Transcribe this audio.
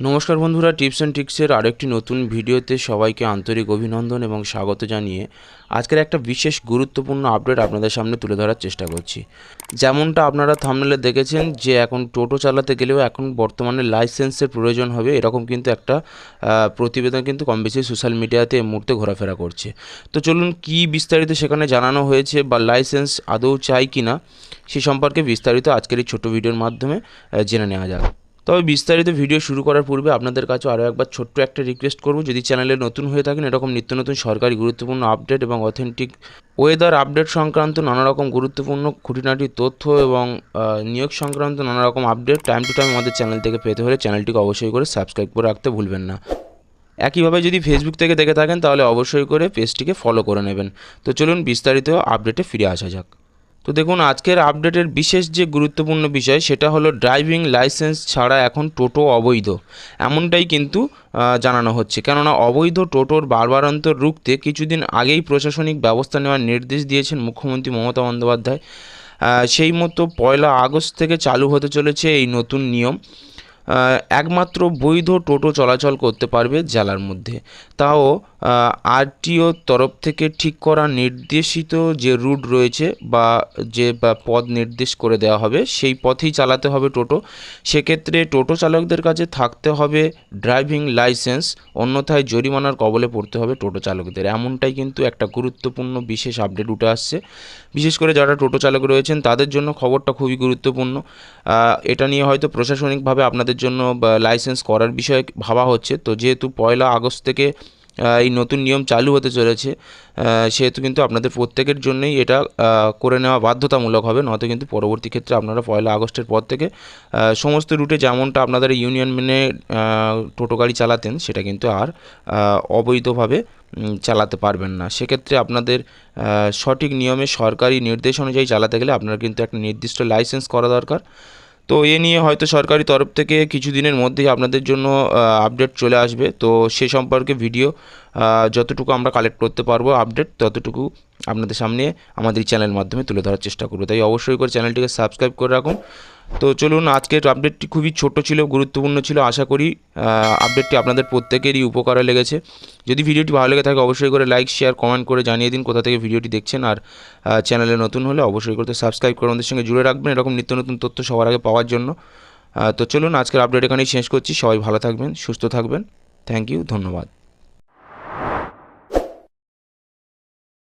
নমস্কার বন্ধুরা, tips and ট্রিক্সের আরেকটি নতুন ভিডিওতে সবাইকে আন্তরিক অভিনন্দন এবং স্বাগত জানিয়ে আজকের একটা বিশেষ গুরুত্বপূর্ণ আপডেট আপনাদের সামনে তুলে ধরার চেষ্টা করছি। যেমনটা আপনারা থামনেলে দেখেছেন যে এখন টোটো চালাতে গেলেও এখন বর্তমানে লাইসেন্সের প্রয়োজন হবে, এরকম কিন্তু একটা প্রতিবেদন কিন্তু কম বেশি সোশ্যাল মিডিয়াতে এই মুহূর্তে ঘোরাফেরা করছে। তো চলুন কি বিস্তারিত সেখানে জানানো হয়েছে বা লাইসেন্স আদৌ চাই কি না সে সম্পর্কে বিস্তারিত আজকের এই ছোটো ভিডিওর মাধ্যমে জেনে নেওয়া যাক। তবে বিস্তারিত ভিডিও শুরু করার পূর্বে আপনাদের কাছে আরও একবার ছোট্ট একটা রিকোয়েস্ট করব। যদি চ্যানেলে নতুন হয়ে থাকেন, এরকম নিত্য নতুন সরকারি গুরুত্বপূর্ণ আপডেট এবং অথেন্টিক ওয়েদার আপডেট সংক্রান্ত নানা রকম গুরুত্বপূর্ণ খুঁটিনাটি তথ্য এবং নিয়োগ সংক্রান্ত নানা রকম আপডেট টাইম টু টাইম আমাদের চ্যানেল থেকে পেতে হলে চ্যানেলটিকে অবশ্যই করে সাবস্ক্রাইব করে রাখতে ভুলবেন না। একইভাবে যদি ফেসবুক থেকে দেখে থাকেন, তাহলে অবশ্যই করে পেজটিকে ফলো করে নেবেন। তো চলুন বিস্তারিত আপডেটে ফিরে আসা যাক। তো দেখুন, আজকের আপডেটের বিশেষ যে গুরুত্বপূর্ণ বিষয়, সেটা হলো ড্রাইভিং লাইসেন্স ছাড়া এখন টোটো অবৈধ। এমনটাই কিন্তু জানানো হচ্ছে। কেননা অবৈধ টোটোর বারবারান্তর রুখতে কিছুদিন আগেই প্রশাসনিক ব্যবস্থা নেওয়ার নির্দেশ দিয়েছেন মুখ্যমন্ত্রী মমতা বন্দ্যোপাধ্যায়। সেই মতো পয়লা আগস্ট থেকে চালু হতে চলেছে এই নতুন নিয়ম। একমাত্র বৈধ টোটো চলাচল করতে পারবে জেলার মধ্যে। তাও আরটিওর তরফ থেকে ঠিক করা নির্দেশিত যে রুট রয়েছে বা যে পথ নির্দেশ করে দেওয়া হবে, সেই পথেই চালাতে হবে টোটো। সেক্ষেত্রে টোটো চালকদের কাছে থাকতে হবে ড্রাইভিং লাইসেন্স, অন্যথায় জরিমানার কবলে পড়তে হবে টোটো চালকদের। এমনটাই কিন্তু একটা গুরুত্বপূর্ণ বিশেষ আপডেট উঠে আসছে। বিশেষ করে যারা টোটো চালক রয়েছেন, তাদের জন্য খবরটা খুবই গুরুত্বপূর্ণ। এটা নিয়ে হয়তো প্রশাসনিকভাবে আপনাদের জন্য লাইসেন্স করার বিষয়ে ভাবা হচ্ছে। তো যেহেতু পয়লা আগস্ট থেকে এই নতুন নিয়ম চালু হতে চলেছে সেহেতু কিন্তু আপনাদের প্রত্যেকের জন্যই এটা করে নেওয়া বাধ্যতামূলক হবে। নয়তো কিন্তু পরবর্তী ক্ষেত্রে আপনারা পয়লা আগস্টের পর থেকে সমস্ত রুটে যেমনটা আপনাদের ইউনিয়ন মেনে টোটো গাড়ি চালাতেন, সেটা কিন্তু আর অবৈধভাবে চালাতে পারবেন না। সেক্ষেত্রে আপনাদের সঠিক নিয়মে সরকারি নির্দেশ অনুযায়ী চালাতে গেলে আপনার কিন্তু একটা নির্দিষ্ট লাইসেন্স করা দরকার। তো এ নিয়ে হয়তো সরকারি তরফ থেকে কিছু দিনের মধ্যেই আপনাদের জন্য আপডেট চলে আসবে। তো সে সম্পর্কে ভিডিও যতটুকু আমরা কালেক্ট করতে পারব আপডেট ততটুকু আপনাদের সামনে আমাদের চ্যানেল মাধ্যমে তুলে ধরার চেষ্টা করব। তাই অবশ্যই করে চ্যানেলটিকে সাবস্ক্রাইব করে রাখুন। তো চলুন, আজকের আপডেটটি খুবই ছোট ছিল, গুরুত্বপূর্ণ ছিল, আশা করি আপডেটটি আপনাদের প্রত্যেকেরই উপকারে লেগেছে। যদি ভিডিওটি ভালো লেগে থাকে, অবশ্যই করে লাইক শেয়ার কমেন্ট করে জানিয়ে দিন কোথা থেকে ভিডিওটি দেখছেন। আর চ্যানেলে নতুন হলে অবশ্যই করতে সাবস্ক্রাইব করে আমাদের সঙ্গে জুড়ে রাখবেন, এরকম নিত্য নতুন তথ্য সবার আগে পাওয়ার জন্য। তো চলুন, আজকের আপডেট এখানেই শেষ করছি। সবাই ভালো থাকবেন, সুস্থ থাকবেন। থ্যাংক ইউ ধন্যবাদ।